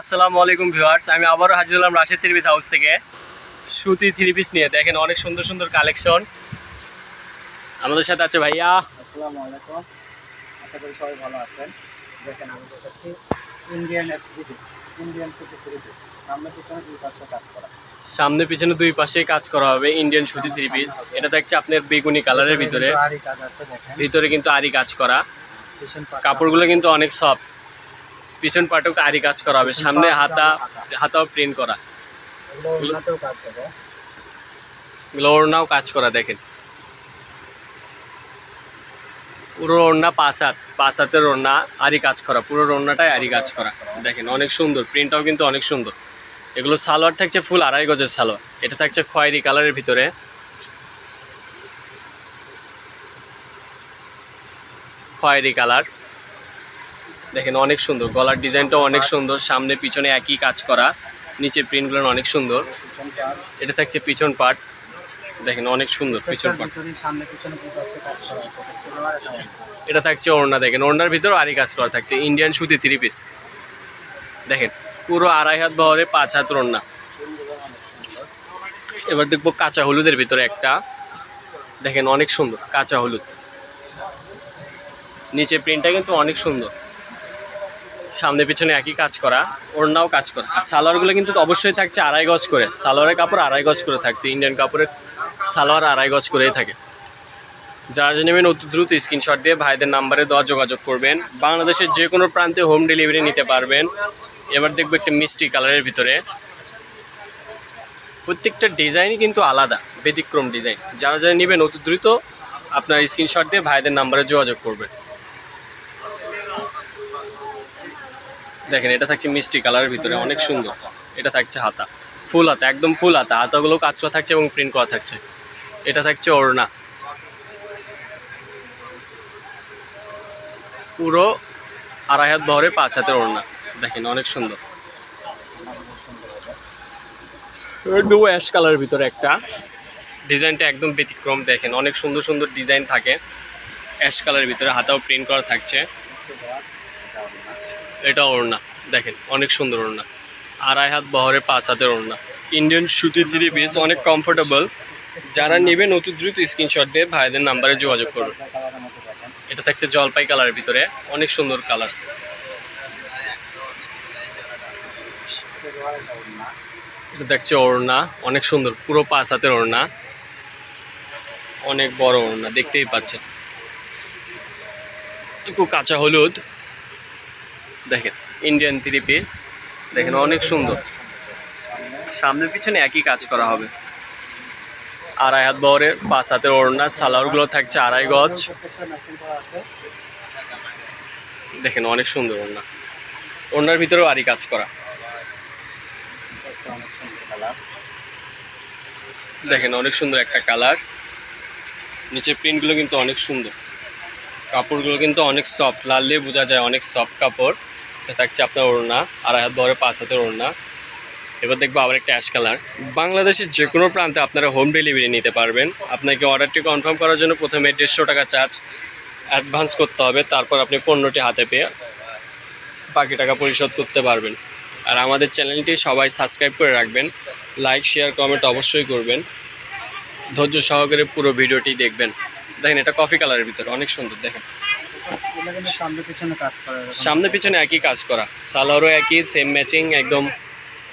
আসসালামু আলাইকুম ভিউয়ার্স আমি আবারও হাজির হলাম রাশেদ থ্রি পিস হাউস থেকে। সুতি থ্রি পিস নিয়ে দেখেন অনেক সুন্দর সুন্দর কালেকশন। আমাদের সাথে আছে ভাইয়া। আসসালামু আলাইকুম আশা করি সবাই ভালো আছেন। দেখেন আমি দেখাচ্ছি ইন্ডিয়ান থ্রি পিস ইন্ডিয়ান সুতি থ্রি পিস সামনে পিছনে দুই পাশে কাজ করা। সামনে পিছনে দুই পাশে কাজ করা হবে ইন্ডিয়ান সুতি থ্রি পিস এটা দেখছে আপনার বেগুনি কালারের ভিতরে। কিন্তু কাজ আছে দেখেন। ভিতরে কিন্তু আরি কাজ করা। কাপড়গুলো কিন্তু অনেক সফট পিছন পাটেও আরি কাজ করা হবে সামনে হাতা হাতাও প্রিন্ট করা। এগুলো ওড়নাও কাজ করা দেখেন। পুরো ওড়না পাঁচ হাত পাঁচ হাতের ওড়না আরি কাজ করা পুরো ওড়নাটাই আরি কাজ করা। দেখেন অনেক সুন্দর প্রিন্টটাও কিন্তু অনেক সুন্দর। এগুলো সালোয়ার থাকছে ফুল আড়াই গজের সালোয়ার এটা থাকছে খয়েরি কালারের ভিতরে। খয়েরি কালার। দেখেন অনেক সুন্দর গলার ডিজাইনটাও অনেক সুন্দর সামনে পিছনে একই কাজ করা নিচে প্রিন্টগুলো অনেক সুন্দর। এটা থাকছে পিছন পার্ট দেখেন অনেক সুন্দর পিছন পার্ট এটা থাকছে ওড়না দেখেন ওড়নার ভিতরেও আরই কাজ করা থাকছে ইন্ডিয়ান সুতি থ্রি পিস দেখেন পুরো আড়াই হাত বহরে পাঁচ হাত ওড়না। এবার দেখব কাঁচা হলুদের ভিতরে একটা। দেখেন অনেক সুন্দর কাঁচা হলুদ। নিচে প্রিন্টটা কিন্তু অনেক সুন্দর। সামনে পিছনে একই কাজ করা, ওড়নাও কাজ করা। আর সালোয়ারগুলো কিন্তু অবশ্যই থাকছে আড়াই গজ করে। সালোয়ারের কাপড় আড়াই গজ করে থাকছে ইন্ডিয়ান কাপড়ের সালোয়ার আড়াই গজ করেই থাকে। যারা নেবেন, অতি দ্রুত স্ক্রিনশট দিয়ে ভাইদের নাম্বারে দেওয়া যোগাযোগ করবেন। বাংলাদেশের যে কোনো প্রান্তে হোম ডেলিভারি নিতে পারবেন। এবার দেখব একটা মিষ্টি কালারের ভিতরে। প্রত্যেকটা ডিজাইনই কিন্তু আলাদা, ব্যতিক্রম ডিজাইন যারা যারা নেবেন, অতি দ্রুত আপনার স্ক্রিনশট দিয়ে ভাইদের নাম্বারে যোগাযোগ করবেন। দেখেন, এটা থাকছে মিষ্টি কালারের ভিতরে, অনেক সুন্দর। এটা থাকছে হাতা। ফুল হাতা, একদম ফুল হাতা। হাতাগুলো কাজ করা থাকছে এবং প্রিন্ট করা থাকছে। এটা থাকছে ওড়না। পুরো আড়াই হাত বহরে পাঁচ হাতের ওড়না। দেখেন, অনেক সুন্দর। সুন্দর অ্যাশ কালারের ভিতরে একটা। ডিজাইনটা একদম ব্যতিক্রম, দেখেন। অনেক সুন্দর সুন্দর ডিজাইন থাকে। অ্যাশ কালারের ভিতরে হাতাও প্রিন্ট করা থাকছে হচ্ছে দেওয়া এটা অন্য। এটা ওড়না, দেখেন, অনেক সুন্দর ওড়না। আড়াই হাত বহরে পাঁচ হাতের ওড়না। ইন্ডিয়ান সুতি থ্রি পিস, অনেক কমফোর্টেবল যারা নেবেন অতি দ্রুত স্ক্রিনশট দিয়ে ভাইদের নাম্বারে যোগাযোগ করুন। এটা থাকছে জলপাই কালারের ভিতরে, অনেক সুন্দর কালার। এটা দেখছে ওড়না, অনেক সুন্দর, পুরো পাঁচ হাতের ওড়না। অনেক বড় ওড়না, দেখতেই পাচ্ছেন। একটু কাঁচা হলুদ। দেখেন ইন্ডিয়ান থ্রি পিস দেখেন অনেক সুন্দর। সামনে পিছনে একই কাজ করা হবে। আড়াই হাত বহরের, পাঁচ হাতের ওড়না, সালোয়ারগুলো থাকছে আড়াই গজ। দেখেন অনেক সুন্দর ওড়না। ওড়নার ভিতরেও আরই কাজ করা। দেখেন অনেক সুন্দর একটা কালার। নিচের প্রিন্টগুলো কিন্তু অনেক সুন্দর। কাপড়গুলো কিন্তু অনেক সফট লাল দিয়ে বোঝা যায় অনেক সফট কাপড়। থাকছে আপনার ওড়না আড়াই হাত বহরে পাঁচ হাতের ওড়না। এবার দেখব আবার একটা অ্যাশ কালার। বাংলাদেশের যে কোনো প্রান্তে আপনারা হোম ডেলিভারি নিতে পারবেন। আপনাকে অর্ডারটি কনফার্ম করার জন্য প্রথমে দেড়শো টাকা চার্জ অ্যাডভান্স করতে হবে, তারপর আপনি পণ্যটি হাতে পেয়ে বাকি টাকা পরিশোধ করতে পারবেন। আর আমাদের চ্যানেলটি সবাই সাবস্ক্রাইব করে রাখবেন লাইক শেয়ার কমেন্ট অবশ্যই করবেন। ধৈর্য সহকারে পুরো ভিডিওটি দেখবেন। দেখেন, এটা কফি কালারের ভিতরে, অনেক সুন্দর, দেখেন। সামনে পিছনে একই কাজ করা। সালোয়ারও একই সেম ম্যাচিং একদম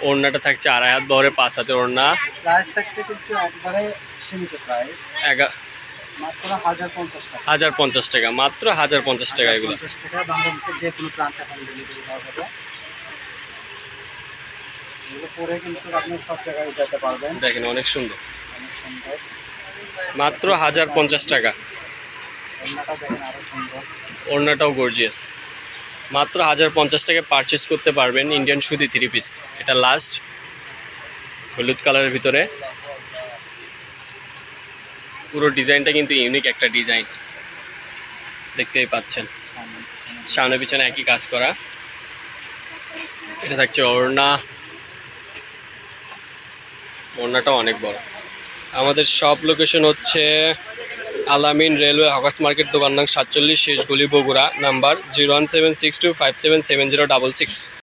ওড়নাটা থাকছে আড়াই হাত বহরে পাঁচ হাতে ওড়না। প্রাইস থাকতে কিন্তু একবারে সীমিত প্রাইস হাজার পঞ্চাশ টাকা। মাত্র হাজার পঞ্চাশ টাকা এগুলো। পঞ্চাশ টাকা বাংলাদেশের যে কোনো প্রান্তে হোম ডেলিভারি দেওয়া হবে। এগুলো পরে কিন্তু আপনি সব জায়গায় যেতে পারবেন। দেখেন অনেক সুন্দর। অনেক সুন্দর। মাত্র হাজার পঞ্চাশ টাকা অন্যটা দেখেন আরও সুন্দর ওড়নাটাও গর্জিয়াস মাত্র হাজার পঞ্চাশ টাকা পারচেস করতে পারবেন ইন্ডিয়ান সুদি থ্রি পিস এটা লাস্ট হলুদ কালারের ভিতরে। পুরো ডিজাইনটা কিন্তু ইউনিক একটা ডিজাইন। দেখতেই পাচ্ছেন। সামনে পিছনে। একই কাজ করা। এটা থাকছে ওড়না। ওড়নাটাও অনেক বড়। আমাদের সব লোকেশন হচ্ছে আলামিন রেলওয়ে হকাস মার্কেট দোকান নং সাতচল্লিশ শেষ গলি Bogura, number zero one seven six two five seven seven zero double six.